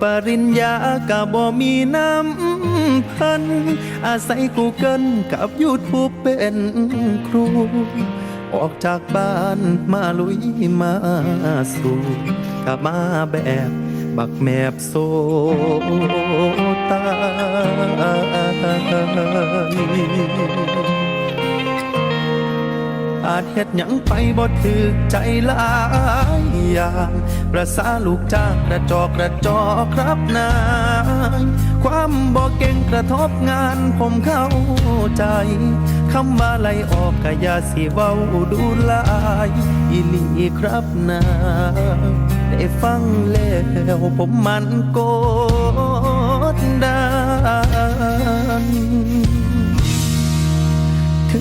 ปริญญาก็บ่มีน้ำพัน อาศัยกูเกิลกับยูทูบเป็นครู ออกจากบ้านมาลุยมาสู่กลับมาแบบบักแมบโซตายอา จเฮ็ดหยังไปบ่ถึกใจหลายอย่างประสาลูกจ้างกระจอกกระจอกครับนายความบ่เก่งกระทบงานผมเข้าใจคำว่าไล่ออกก็อย่าสิเว้าดูลายอีหลีครับนายได้ฟังแล้วผมมันโก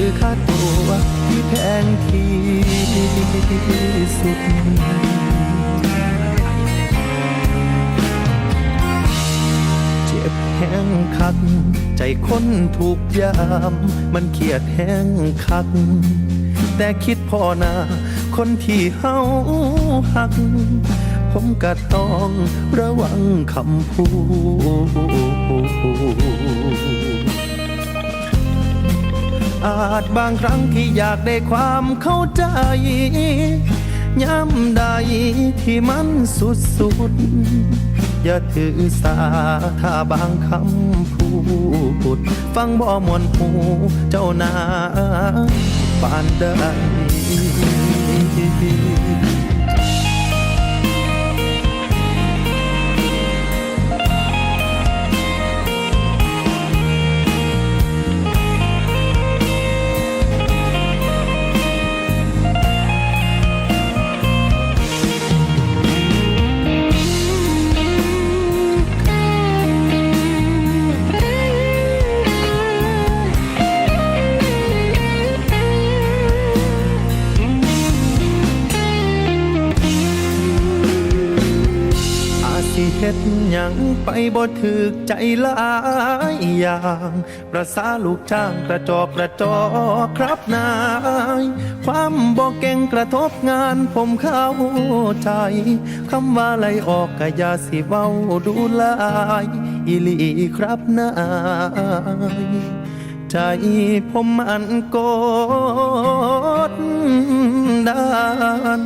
คือค่าตัวที่แพงที่สุด เจ็บแห้งคัก ใจคนถูกยาม มันเครียดแห้งคัก แต่คิดพอนา คนที่เฮาหัก ผมก็ต้องระวังคำพูด อาจบางครั้งที่อยากได้ความเข้าใจ ย้ำใดที่มันสุดสุดๆอย่าถือสาถ้าบางคำพูด ฟังบ่มวนหูเจ้านาปานใด เฮ็ดหยังไปบ่ถึกใจหลายอย่างประสาลูกจ้างกระจอกกระจอกครับนาย ความบ่เก่งกระทบงานผมเข้าใจคำว่าไล่ออกก็อย่าสิเว้าดูลายอีลีครับนายใจผมมันกดดัน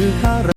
คือค่า